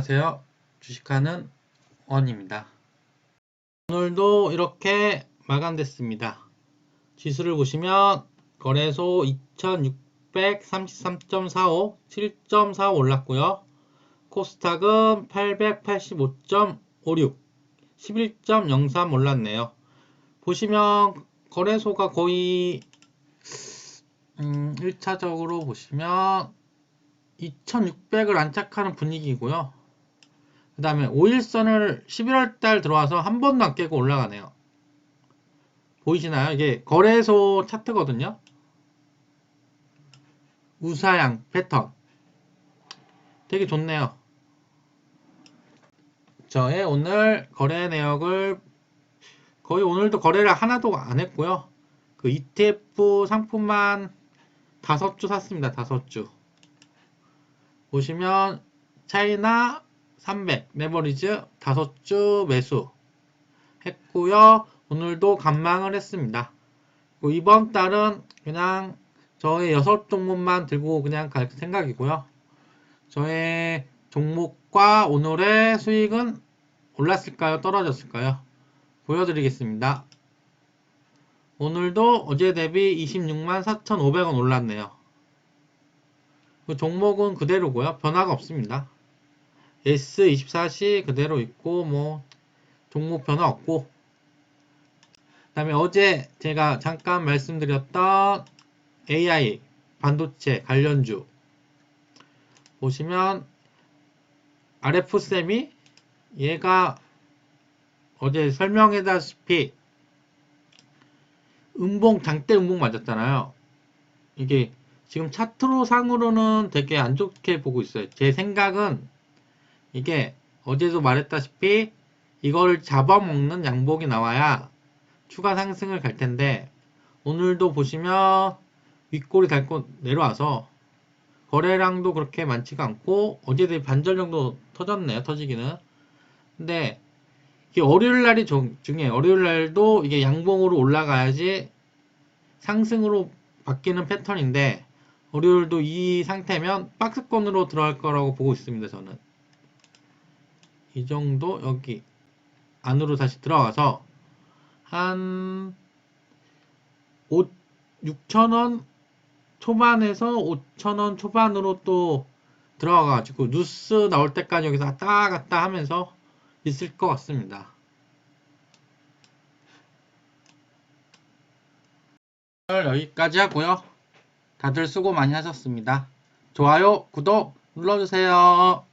안녕하세요. 주식하는 원입니다. 오늘도 이렇게 마감됐습니다. 지수를 보시면 거래소 2633.45 7.45 올랐고요. 코스닥은 885.56 11.03 올랐네요. 보시면 거래소가 거의 음, 1차적으로 보시면 2600을 안착하는 분위기고요. 그 다음에 5일선을 11월달 들어와서 한 번도 안 깨고 올라가네요. 보이시나요? 이게 거래소 차트거든요. 우사양 패턴. 되게 좋네요. 저의 오늘 거래 내역을 거의 오늘도 거래를 하나도 안 했고요. 그 ETF 상품만 다섯 주 샀습니다. 다섯 주. 보시면 차이나 300 레버리지 다섯 주 매수 했고요. 오늘도 감망을 했습니다. 이번 달은 그냥 저의 여섯 종목만 들고 그냥 갈 생각이고요. 저의 종목과 오늘의 수익은 올랐을까요? 떨어졌을까요? 보여드리겠습니다. 오늘도 어제 대비 26만 4,500원 올랐네요. 그 종목은 그대로고요. 변화가 없습니다. S24시 그대로 있고 뭐 종목 변화 없고 그 다음에 어제 제가 잠깐 말씀드렸던 AI 반도체 관련주 보시면 RF쌤이 얘가 어제 설명해다시피 음봉 장대 음봉 맞았잖아요. 이게 지금 차트로 상으로는 되게 안 좋게 보고 있어요. 제 생각은 이게 어제도 말했다시피 이걸 잡아먹는 양복이 나와야 추가 상승을 갈 텐데 오늘도 보시면 윗골이 닳고 내려와서 거래량도 그렇게 많지가 않고 어제 대비 반절 정도 터졌네요. 터지기는. 근데 이게 월요일 날이 중에 월요일 날도 이게 양봉으로 올라가야지 상승으로 바뀌는 패턴인데 월요일도 이 상태면 박스권으로 들어갈 거라고 보고 있습니다. 저는 이 정도 여기 안으로 다시 들어가서 한 5, 6천원 초반에서 5천원 초반으로 또 들어가가지고 뉴스 나올 때까지 여기서 왔다 갔다 하면서 있을 것 같습니다. 여기까지 하고요. 다들 수고 많이 하셨습니다. 좋아요, 구독 눌러주세요.